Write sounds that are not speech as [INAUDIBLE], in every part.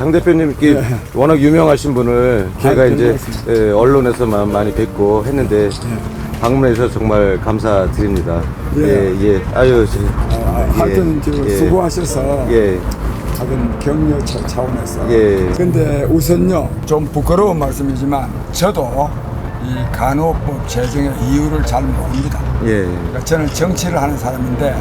장 대표님 이렇게 워낙 유명하신 분을 제가 아, 이제. 예, 언론에서만 많이 뵙고 했는데 방문해 주셔서 정말 감사드립니다. 예. 예, 예. 아유, 저, 아, 하여튼 저 예. 수고하셔서 예, 하여튼 격려 차- 차원에서 예. 근데 우선요 좀 부끄러운 말씀이지만 저도 이 간호법 제정의 이유를 잘 모릅니다 예, 그러니까 저는 정치를 하는 사람인데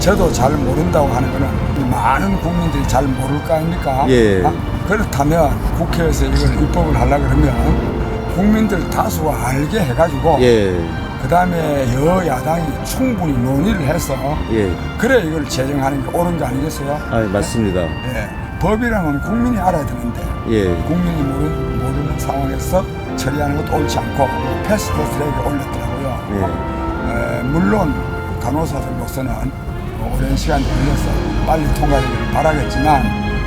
저도 잘 모른다고 하는 거는 많은 국민들이 잘 모를 거 아닙니까? 예. 아, 그렇다면 국회에서 이걸 입법을 하려고 그러면 국민들 다수가 알게 해가지고 예, 그 다음에 여야당이 충분히 논의를 해서 예. 그래 이걸 제정하는 게 옳은 거 아니겠어요? 아, 맞습니다. 예. 법이라는 건 국민이 알아야 되는데 예, 국민이 모르, 모르는 상황에서 처리하는 것도 옳지 않고 패스트 트랙에 올렸더라고요. 예, 에, 물론 간호사들로서는 뭐 오랜 시간이 걸려서 빨리 통과되기를 바라겠지만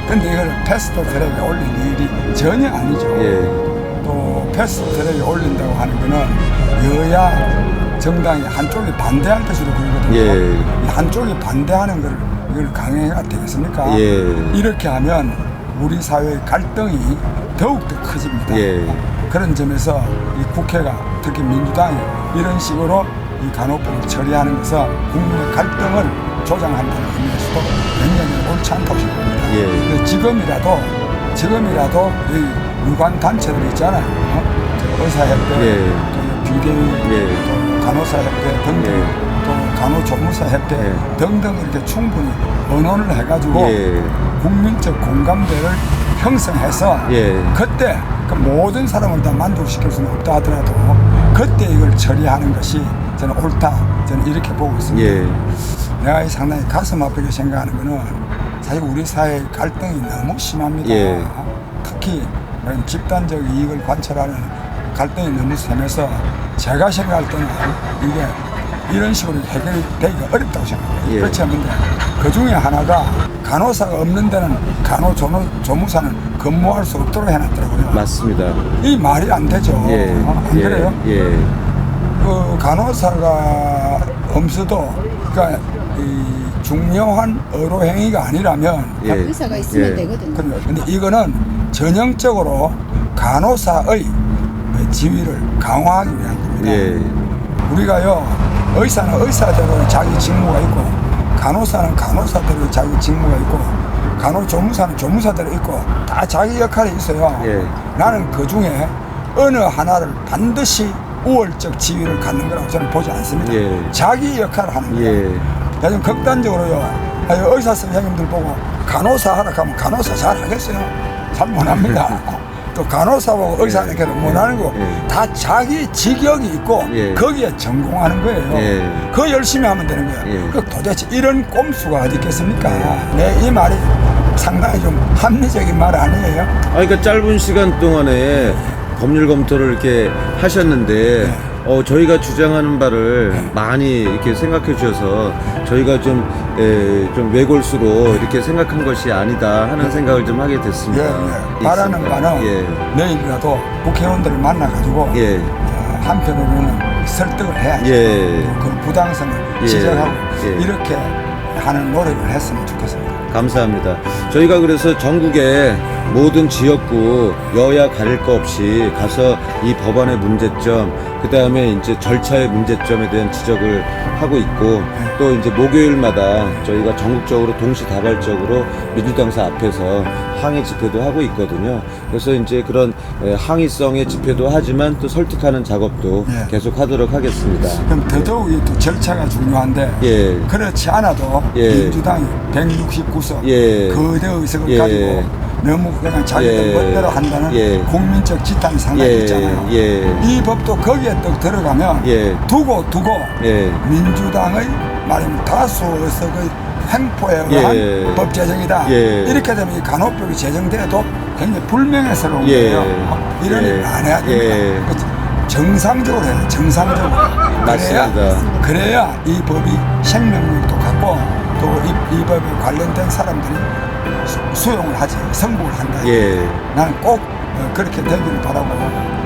근데 이걸 패스트 트랙에 올릴 일이 전혀 아니죠. 예, 또 패스트 트랙에 올린다고 하는 거는 여야 정당이 한쪽이 반대할 것으로 보이거든요. 예. 이 한쪽이 반대하는 걸 이걸 강행해가 되겠습니까? 예. 이렇게 하면 우리 사회의 갈등이 더욱더 커집니다. 예. 그런 점에서 이 국회가 특히 민주당이 이런 식으로 이 간호법을 처리하는 것은 국민의 갈등을 조장한다는 의미에서도 굉장히 옳지 않다고 생각합니다. 예. 그래서 지금이라도 지금이라도 이 유관 단체들 있잖아요. 어? 저 의사협회, 예. 또 비대위, 예. 또 간호사협회 등등, 예. 또 간호조무사협회 예. 등등 이렇게 충분히 언론을 해가지고 예. 국민적 공감대를 형성해서 예. 그때 그 모든 사람을 다 만족시킬 수는 없다 하더라도 그때 이걸 처리하는 것이 저는 옳다 저는 이렇게 보고 있습니다. 예, 내가 이 상당히 가슴 아프게 생각하는 거는 사실 우리 사회의 갈등이 너무 심합니다. 예. 특히 집단적 이익을 관철하는 갈등이 너무 심해서 제가 생각할 때는 이게 이런 식으로 해결되기가 어렵다고 생각해요. 예. 그렇지 않는데 그 중에 하나가 간호사가 없는 데는 간호조무사는 근무할 수 없도록 해놨더라고요. 맞습니다. 이 말이 안 되죠. 예, 어, 안 예, 그래요? 예, 그 간호사가 없어도 그러니까 이 중요한 의료 행위가 아니라면 예. 의사가 있으면 예. 되거든요. 근데 이거는 전형적으로 간호사의 지위를 강화하기 위한 겁니다. 예, 우리가요 의사는 의사대로 자기 직무가 있고 간호사는 간호사대로 자기 직무가 있고 간호 조무사는 조무사대로 있고 다 자기 역할이 있어요. 예. 나는 그 중에 어느 하나를 반드시 우월적 지위를 갖는 거라고 저는 보지 않습니다. 예. 자기 역할을 하는 거예요. 예, 요즘 극단적으로요. 의사 선생님들 보고 간호사 하라 하면 간호사 잘 하겠어요? 잘 못합니다. [LAUGHS] 또 간호사 보고 의사 예. 이렇게 못하는 거 예. 다 자기 직역이 있고 예. 거기에 전공하는 거예요. 예. 그거 열심히 하면 되는 거예요. 예. 그 도대체 이런 꼼수가 어디 있겠습니까? 내이 말이 상당히 좀 합리적인 말 아니에요? 아, 그러니까 짧은 시간 동안에 법률 검토를 이렇게 하셨는데, 어, 저희가 주장하는 바를 많이 이렇게 생각해 주셔서 저희가 좀, 에, 좀 외골수로 이렇게 생각한 것이 아니다 하는 생각을 좀 하게 예, 됐습니다. 예. 바라는 있습니다. 바는 예, 내일이라도 국회의원들을 만나가지고 예, 어, 한편으로는 설득을 해야죠. 예. 그 부당성을 예. 지적하고 예. 이렇게 하는 노력을 했으면 좋겠습니다. 감사합니다. 저희가 그래서 전국의 모든 지역구 여야 가릴 거 없이 가서 이 법안의 문제점, 그 다음에 이제 절차의 문제점에 대한 지적을 하고 있고 또 이제 목요일마다 저희가 전국적으로 동시다발적으로 민주당사 앞에서 항의 집회도 하고 있거든요. 그래서 이제 그런 에, 항의성의 집회도 하지만 또 설득하는 작업도 예. 계속 하도록 하겠습니다. 그럼 더더욱이 또 절차가 중요한데 예. 그렇지 않아도 예. 민주당이 169석 예. 거대 의석을 예. 가지고 너무 그냥 자기들 예. 멋대로 한다는 예. 국민적 지탄이 상당히 예. 있잖아요. 예. 이 법도 거기에 또 들어가면 예. 두고 두고 예. 민주당의 말하면 다수 의석의 횡포에 의한 예. 법 제정이다. 예. 이렇게 되면 이 간호법이 제정돼도 굉장히 불명예스러운 예. 거예요. 어, 이런 예. 일을 안 해야 됩니다. 예. 그 정상적으로 해야 돼. 정상적으로. 맞습니다. 그래야, 그래야 이 법이 생명력도 갖고 또이 법에 관련된 사람들이 수- 수용을 하지 성공을 한다. 예. 나는 꼭 어, 그렇게 되기를 바라고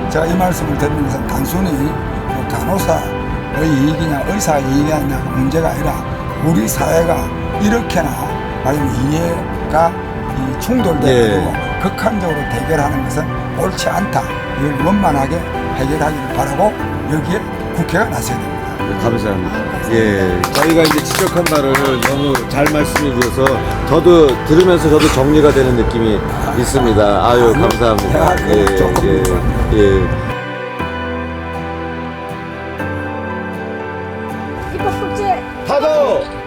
제가 이 말씀을 드리는 것은 단순히 뭐 간호사의 이익이냐 의사의 이익이냐 문제가 아니라 우리 사회가 이렇게나 말하면 이해가 이 충돌돼가지고 예. 극한적으로 대결하는 것은 옳지 않다. 이걸 원만하게 해결하기를 바라고 여기에 국회가 나서야 됩니다. 감사합니다. 예, 저희가 이제 지적한 말을 너무 잘 말씀해 주셔서 저도 들으면서 저도 정리가 되는 느낌이 있습니다. 아유, 감사합니다. 예, 예, 예. 타도